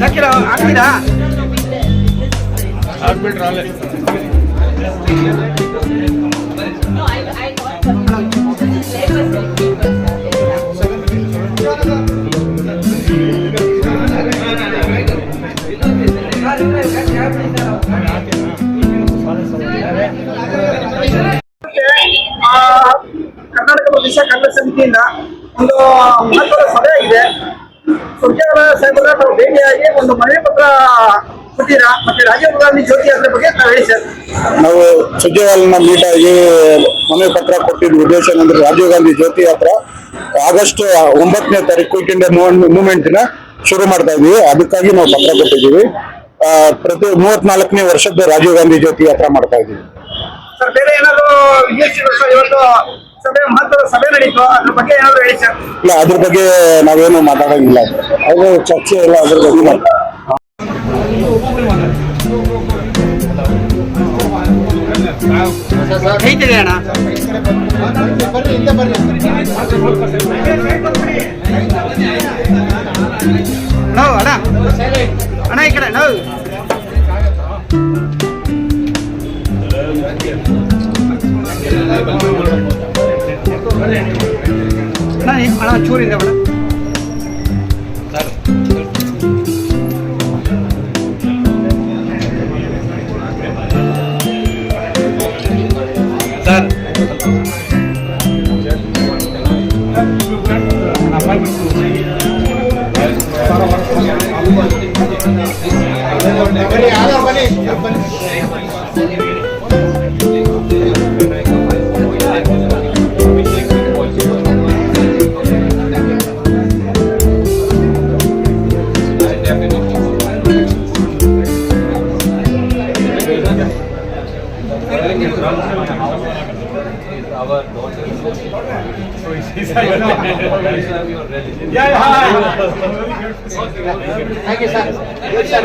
ಸಾಕಿರ ಹಾಕ್ತೀರಾ? ಆ, ಕರ್ನಾಟಕ ಪ್ರದೇಶ ಕನ್ನಡ ಸಮಿತಿಯಿಂದ ಒಂದು ಮಹತ್ವದ ಸಭೆ ಆಗಿದೆ. ಸುರ್ಜೇವಾಲ ಸಾಹೇಬರ ತಾವು ಭೇಟಿಯಾಗಿ ಒಂದು ಮನವಿ ಪತ್ರ ಕೊಟ್ಟಿರಾ ಮತ್ತೆ ರಾಜೀವ್ ಗಾಂಧಿ ಜ್ಯೋತಿ ಯಾತ್ರೆ ಬಗ್ಗೆ ತಾವು ಹೇಳಿ ಸರ್. ನಾವು ಸುಜ್ಜೇವಾಲನ ಮೀಟ್ ಆಗಿ ಮನವಿ ಪತ್ರ ಕೊಟ್ಟಿದ್ದ ಉದ್ದೇಶ ಏನಂದ್ರೆ ರಾಜೀವ್ ಗಾಂಧಿ ಜ್ಯೋತಿ ಯಾತ್ರ ಆಗಸ್ಟ್ ಒಂಬತ್ತನೇ ತಾರೀಕು ಕ್ವಿಟ್ ಇಂಡಿಯಾ ಮೂವ್ಮೆಂಟ್ನ ಶುರು ಮಾಡ್ತಾ ಇದೀವಿ ಅದಕ್ಕಾಗಿ ನಾವು ಪತ್ರ ಕೊಟ್ಟಿದ್ದೀವಿ. ಪ್ರತಿ ಮೂವತ್ನಾಲ್ಕನೇ ವರ್ಷದ ರಾಜೀವ್ ಗಾಂಧಿ ಜ್ಯೋತಿ ಯಾತ್ರಾ ಮಾಡ್ತಾ ಇದೀವಿ ಸರ್ ಬೇರೆ ಏನಾದ್ರು ಇವತ್ತು ಸಭೆ ಮಹತ್ವದ ಸಭೆ ನಡೀತು. ಅದ್ರ ಬಗ್ಗೆ ಏನಾದ್ರು ಹೇಳಿ ಸರ್. ಇಲ್ಲ ಅದ್ರ ಬಗ್ಗೆ ನಾವೇನು ಮಾತಾಡಂಗಿಲ್ಲ. ಅದು ಚರ್ಚೆ ಇಲ್ಲ ಅದ್ರ ಬಗ್ಗೆ ಅಣ್ಣ ನೋ ಅಣ್ಣ. ಅಣ್ಣ ಈ ಕಡೆ ನೋ ಅಣ್ಣ ಚೂರು ಇದೆ ಅಣ್ಣ ಸರ್ ಬನ್ನಿ ಯಾರೋ ಬನ್ನಿ ಬನ್ನಿ Thank you, sir. Good, sir.